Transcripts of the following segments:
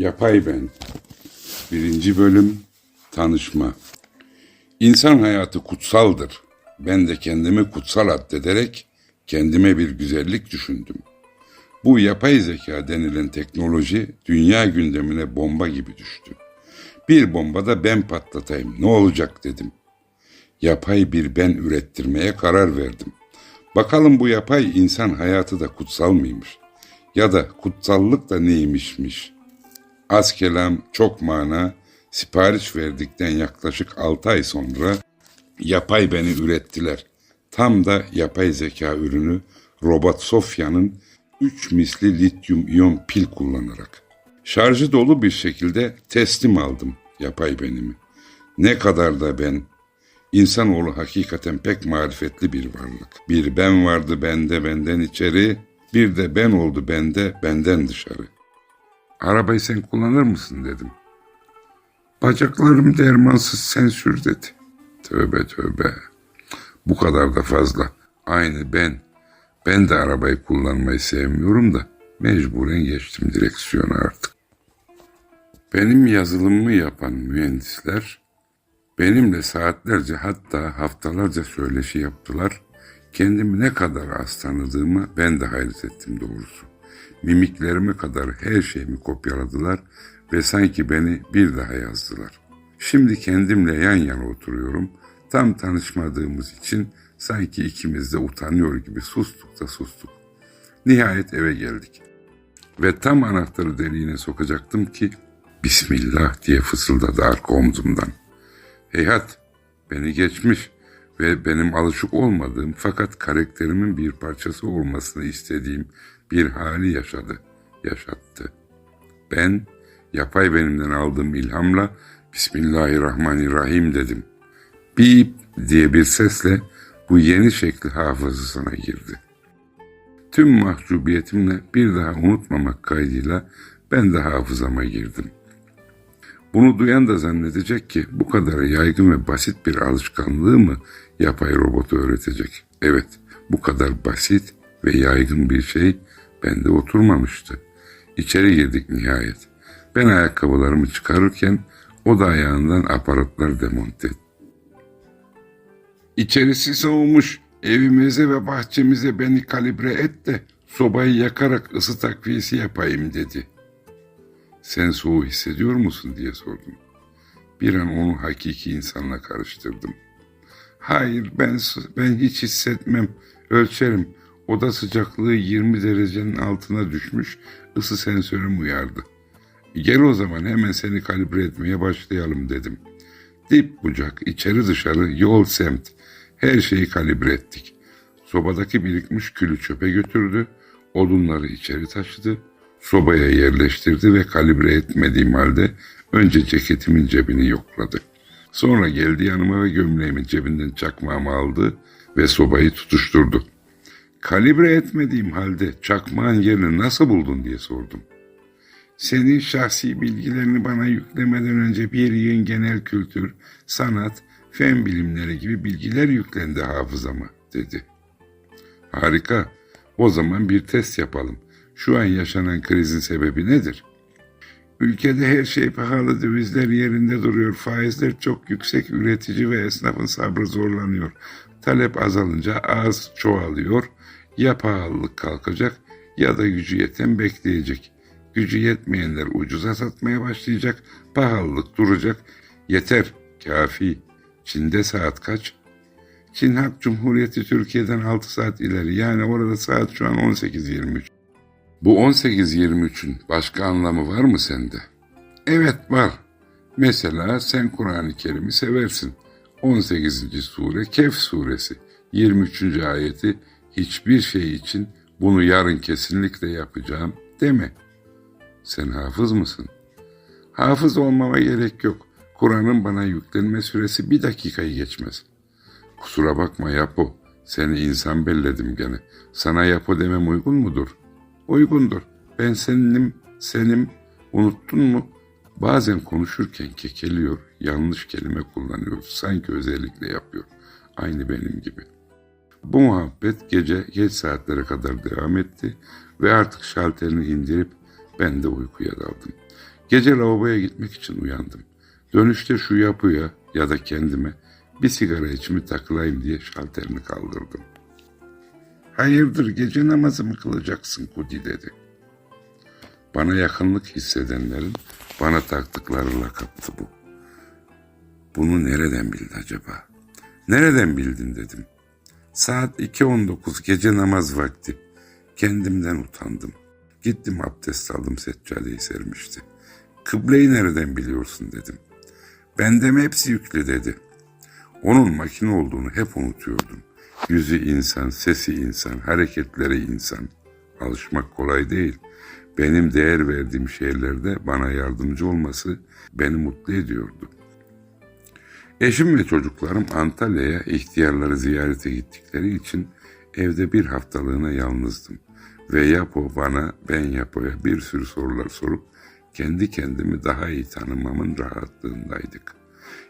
Yapay Ben Birinci Bölüm Tanışma İnsan hayatı kutsaldır. Ben de kendimi kutsal addederek kendime bir güzellik düşündüm. Bu yapay zeka denilen teknoloji dünya gündemine bomba gibi düştü. Bir bombada ben patlatayım ne olacak dedim. Yapay bir ben ürettirmeye karar verdim. Bakalım bu yapay insan hayatı da kutsal mıymış? Ya da kutsallık da neymişmiş? Az kelam, çok mana, sipariş verdikten yaklaşık 6 ay sonra yapay beni ürettiler. Tam da yapay zeka ürünü robot Sofya'nın 3 misli lityum iyon pil kullanarak. Şarjı dolu bir şekilde teslim aldım yapay benimi. Ne kadar da ben, İnsanoğlu hakikaten pek marifetli bir varlık. Bir ben vardı bende benden içeri, bir de ben oldu bende benden dışarı. Arabayı sen kullanır mısın dedim. Bacaklarım dermansız sen sür dedi. Tövbe tövbe. Bu kadar da fazla. Aynı ben. Ben de arabayı kullanmayı sevmiyorum da mecburen geçtim direksiyona artık. Benim yazılımımı yapan mühendisler benimle saatlerce hatta haftalarca söyleşi yaptılar. Kendimi ne kadar az tanıdığımı ben de hayret ettim doğrusu. Mimiklerime kadar her şeyimi kopyaladılar ve sanki beni bir daha yazdılar. Şimdi kendimle yan yana oturuyorum. Tam tanışmadığımız için sanki ikimiz de utanıyor gibi sustuk da sustuk. Nihayet eve geldik. Ve tam anahtarı deliğine sokacaktım ki Bismillah diye fısıldadı arka omzumdan. Heyhat beni geçmiş ve benim alışık olmadığım fakat karakterimin bir parçası olmasını istediğim bir hali yaşadı, yaşattı. Ben yapay benimden aldığım ilhamla Bismillahirrahmanirrahim dedim. Bip diye bir sesle bu yeni şekli hafızasına girdi. Tüm mahcubiyetimle bir daha unutmamak kaydıyla ben de hafızama girdim. Bunu duyan da zannedecek ki bu kadar yaygın ve basit bir alışkanlığı mı yapay robotu öğretecek? Evet, bu kadar basit ve yaygın bir şey bende oturmamıştı. İçeri girdik nihayet. Ben ayakkabılarımı çıkarırken o da ayağından aparatlar demonte. İçerisi soğumuş. Evimize ve bahçemize beni kalibre et de sobayı yakarak ısı takviyesi yapayım dedi. Sen soğuğu hissediyor musun diye sordum. Bir an onu hakiki insanla karıştırdım. Hayır ben ben hiç hissetmem. Ölçerim. Oda sıcaklığı 20 derecenin altına düşmüş. Isı sensörüm uyardı. Gel o zaman hemen seni kalibre etmeye başlayalım dedim. Dip bucak, içeri dışarı, yol semt. Her şeyi kalibre ettik. Sobadaki birikmiş külü çöpe götürdü. Odunları içeri taşıdı. Sobaya yerleştirdi ve kalibre etmediğim halde önce ceketimin cebini yokladı. Sonra geldi yanıma ve gömleğimin cebinden çakmağımı aldı ve sobayı tutuşturdu. Kalibre etmediğim halde çakmağın yerini nasıl buldun diye sordum. Senin şahsi bilgilerini bana yüklemeden önce bir yığın genel kültür, sanat, fen bilimleri gibi bilgiler yüklendi hafızama dedi. Harika. O zaman bir test yapalım. Şu an yaşanan krizin sebebi nedir? Ülkede her şey pahalı, dövizler yerinde duruyor, faizler çok yüksek, üretici ve esnafın sabrı zorlanıyor. Talep azalınca az çoğalıyor, ya pahalılık kalkacak ya da gücü yeten bekleyecek. Gücü yetmeyenler ucuza satmaya başlayacak, pahalılık duracak. Yeter, kafi. Çin'de saat kaç? Çin Halk Cumhuriyeti Türkiye'den 6 saat ileri. Yani orada saat şu an 18.23. Bu 18.23'ün başka anlamı var mı sende? Evet var. Mesela sen Kur'an-ı Kerim'i seversin. 18. sure Kehf suresi 23. ayeti hiçbir şey için bunu yarın kesinlikle yapacağım deme. Sen hafız mısın? Hafız olmama gerek yok. Kur'an'ın bana yüklenme süresi bir dakikayı geçmez. Kusura bakma Yapo, seni insan belledim gene. Sana Yapo demem uygun mudur? Uygundur. Ben senim, senim, unuttun mu? Bazen konuşurken kekeliyor, yanlış kelime kullanıyor, sanki özellikle yapıyor. Aynı benim gibi. Bu muhabbet gece geç saatlere kadar devam etti ve artık şalterini indirip ben de uykuya daldım. Gece lavaboya gitmek için uyandım. Dönüşte şu yapıya ya da kendime bir sigara içimi takılayım diye şalterini kaldırdım. Hayırdır gece namazı mı kılacaksın Kudi dedi. Bana yakınlık hissedenlerin bana taktıkları lakaptı bu. Bunu nereden bildi acaba? Nereden bildin dedim. Saat 2.19 gece namaz vakti. Kendimden utandım. Gittim abdest aldım seccadeyi sermişti. Kıbleyi nereden biliyorsun dedim. Bendem hepsi yüklü dedi. Onun makine olduğunu hep unutuyordum. Yüzü insan, sesi insan, hareketleri insan. Alışmak kolay değil. Benim değer verdiğim şeylerde bana yardımcı olması beni mutlu ediyordu. Eşim ve çocuklarım Antalya'ya ihtiyarları ziyarete gittikleri için evde bir haftalığına yalnızdım. Ve Yapo bana, ben Yapo'ya bir sürü sorular sorup kendi kendimi daha iyi tanımamın rahatlığındaydık.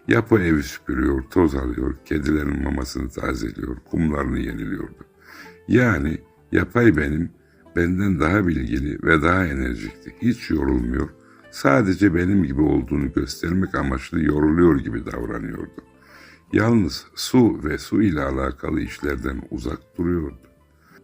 Yapo evi süpürüyor, toz alıyor, kedilerin mamasını tazeliyor, kumlarını yeniliyordu. Yani yapay benim, benden daha bilgili ve daha enerjikti. Hiç yorulmuyor, sadece benim gibi olduğunu göstermek amaçlı yoruluyor gibi davranıyordu. Yalnız su ve su ile alakalı işlerden uzak duruyordu.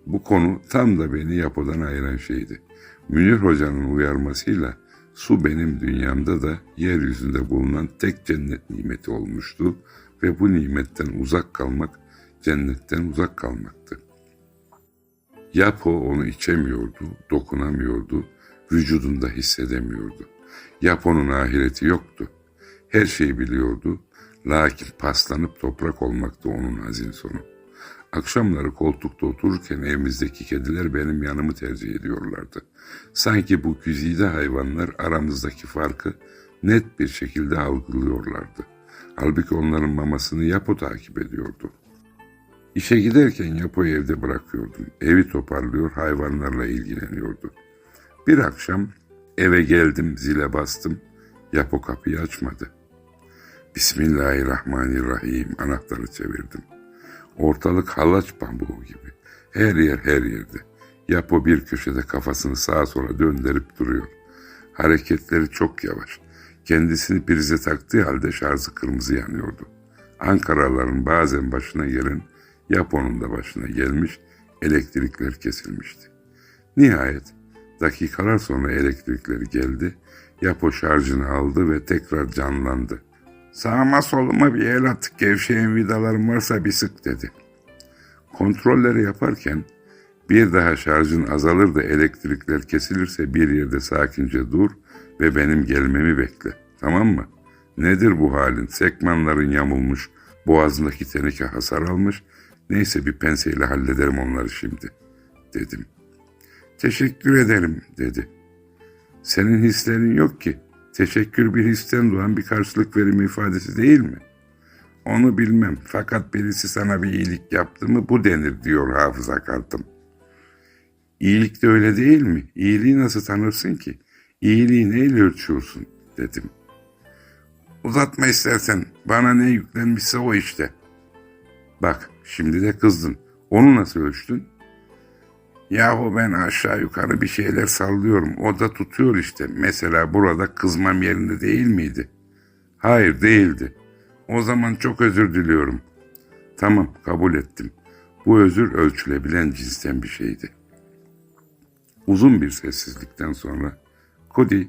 Bu konu tam da beni yapıdan ayıran şeydi. Münir Hoca'nın uyarmasıyla su benim dünyamda da yeryüzünde bulunan tek cennet nimeti olmuştu ve bu nimetten uzak kalmak cennetten uzak kalmaktı. Yapo onu içemiyordu, dokunamıyordu, vücudunda hissedemiyordu. Yapo'nun ahireti yoktu. Her şeyi biliyordu, lakin paslanıp toprak olmaktı onun hazin sonu. Akşamları koltukta otururken evimizdeki kediler benim yanımı tercih ediyorlardı. Sanki bu güzide hayvanlar aramızdaki farkı net bir şekilde algılıyorlardı. Halbuki onların mamasını Yapo takip ediyordu. İşe giderken Yapo'yu evde bırakıyordum. Evi toparlıyor, hayvanlarla ilgileniyordu. Bir akşam eve geldim, zile bastım. Yapo kapıyı açmadı. Bismillahirrahmanirrahim anahtarı çevirdim. Ortalık halaç pambuğu gibi. Her yer her yerde. Yapo bir köşede kafasını sağa sola döndürüp duruyor. Hareketleri çok yavaş. Kendisini prize taktığı halde şarjı kırmızı yanıyordu. Ankaraların bazen başına gelen Yapo'nun da başına gelmiş, elektrikler kesilmişti. Nihayet dakikalar sonra elektrikler geldi, Yapo şarjını aldı ve tekrar canlandı. Sağıma soluma bir el at, gevşeyen vidalarım varsa bir sık dedi. Kontrolleri yaparken bir daha şarjın azalır da elektrikler kesilirse bir yerde sakince dur ve benim gelmemi bekle. Tamam mı? Nedir bu halin? Sekmanların yamulmuş, boğazındaki teneke hasar almış. Neyse bir penseyle hallederim onları şimdi, dedim. Teşekkür ederim, dedi. Senin hislerin yok ki. Teşekkür bir histen doğan bir karşılık verimi ifadesi değil mi? Onu bilmem fakat birisi sana bir iyilik yaptı mı bu denir diyor hafıza kartım. İyilik de öyle değil mi? İyiliği nasıl tanırsın ki? İyiliği neyle ölçüyorsun dedim. Uzatma istersen bana ne yüklenmişse o işte. Bak şimdi de kızdın. Onu nasıl ölçtün? Yahu ben aşağı yukarı bir şeyler sallıyorum. O da tutuyor işte. Mesela burada kızmam yerinde değil miydi? Hayır değildi. O zaman çok özür diliyorum. Tamam kabul ettim. Bu özür ölçülebilen cinsten bir şeydi. Uzun bir sessizlikten sonra Cody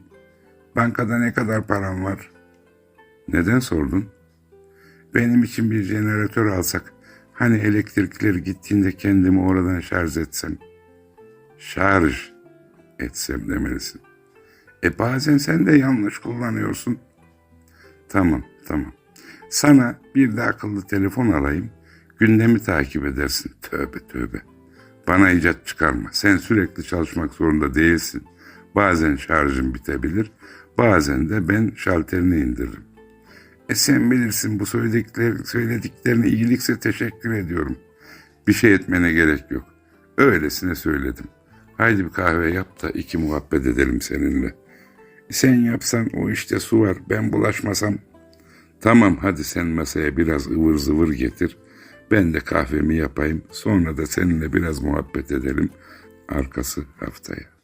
bankada ne kadar param var? Neden sordun? Benim için bir jeneratör alsak hani elektrikler gittiğinde kendimi oradan şarj etsem. Şarj etsem demelisin. E bazen sen de yanlış kullanıyorsun. Tamam tamam. Sana bir de akıllı telefon alayım. Gündemi takip edersin. Tövbe tövbe. Bana icat çıkarma. Sen sürekli çalışmak zorunda değilsin. Bazen şarjın bitebilir. Bazen de ben şalterini indiririm. E sen bilirsin bu söyledikler, söylediklerine iyilikse teşekkür ediyorum. Bir şey etmene gerek yok. Öylesine söyledim. Haydi bir kahve yap da iki muhabbet edelim seninle. Sen yapsan o işte su var ben bulaşmasam. Tamam hadi sen masaya biraz ıvır zıvır getir. Ben de kahvemi yapayım sonra da seninle biraz muhabbet edelim. Arkası haftaya.